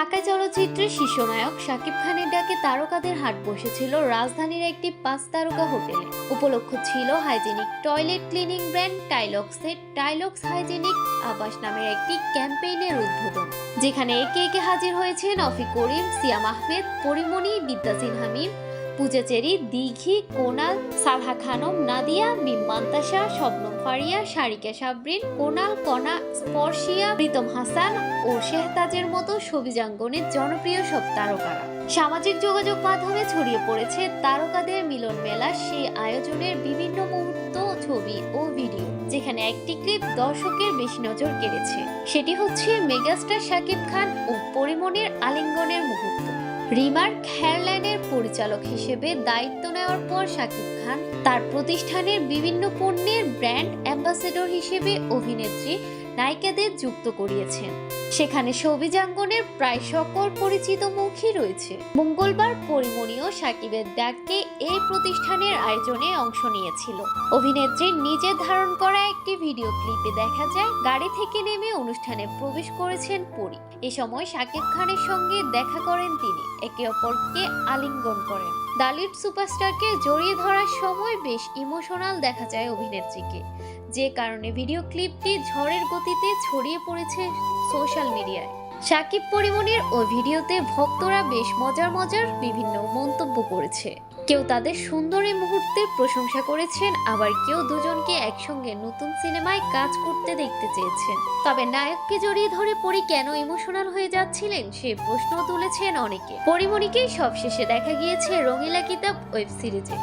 ঢাকা চলচ্চিত্রের শীর্ষনায়ক শাকিব খানের ডাকে তারকাদের হাট বসেছিল রাজধানীর একটি পাঁচ তারকা হোটেলে। উপলক্ষ ছিল হাইজেনিক টয়লেট ক্লিনিং ব্র্যান্ড টাইলক্সের টাইলক্স হাইজেনিক আবাস নামের একটি ক্যাম্পেইনের উদ্বোধন, যেখানে একে একে হাজির হয়েছেন অফি করিম, সিয়াম আহমেদ, পরিমণি বিদ্যাসিন হামিম পূজাচেরি দিঘি, কোনাল সালহা খানম, নাদিয়া মিম মান্তাসা শবনম ফারিয়া সারিকা সাবরিন, কোনাল, কণা, স্পর্শিয়া, প্রীতম হাসান ও শেহতাজের মতো সবিজাঙ্গনের জনপ্রিয় সব তারকারা। সামাজিক যোগাযোগ মাধ্যমে ছড়িয়ে পড়েছে তারকাদের মিলন মেলা, সেই আয়োজনের বিভিন্ন মুহূর্ত, ছবি ও ভিডিও, যেখানে একটি ক্লিপ দর্শকের বেশি নজর কেড়েছে। সেটি হচ্ছে মেগাস্টার শাকিব খান ও পরিমণের আলিঙ্গনের মুহূর্ত। রিমার্ক হেয়ারলাইনের পরিচালক হিসেবে দায়িত্ব নেওয়ার পর শাকিব খান তার প্রতিষ্ঠানের বিভিন্ন পণ্যের ব্র্যান্ড অ্যাম্বাসেডর হিসেবে অভিনেত্রী নায়িকাদের যুক্ত করিয়েছেন। সেখানে সবিজাঙ্গনের প্রায় সকল পরিচিত মুখই রয়েছে। মঙ্গলবার পরিমণীয় সাকিবের ডাককে এই প্রতিষ্ঠানের আয়োজনে অংশ নিয়েছিল। অভিনেত্রীর নিজে ধারণ করা একটি ভিডিও ক্লিপে দেখা যায়, গাড়ি থেকে নেমে অনুষ্ঠানে প্রবেশ করেছেন পরি। এ সময় শাকিব খানের সঙ্গে দেখা করেন তিনি। একে অপরকে আলিঙ্গন করেন দালিট সুপারস্টারকে জড়িয়ে ধরার সময় বেশ ইমোশনাল দেখা যায় অভিনেত্রীকে। যে কারণে ভিডিও ক্লিপটি ঝড়ের গতিতে ছড়িয়ে পড়েছে সোশ্যাল মিডিয়ায়। সাকিব পরিমণির ওই ভিডিওতে ভক্তরা বেশ মজার মজার বিভিন্ন মন্তব্য করেছে। কেউ তাদের সুন্দর এই মুহূর্তের প্রশংসা করেছেন, আবার কেউ দুজনকে একসঙ্গে নতুন সিনেমায় কাজ করতে দেখতে চেয়েছেন। তবে নায়ককে জড়িয়ে ধরে পরি কেন ইমোশনাল হয়ে যাচ্ছিলেন সে প্রশ্ন তুলেছেন অনেকে। পরিমণিকেই সবশেষে দেখা গিয়েছে রঙিলা কিতাব ওয়েব সিরিজে।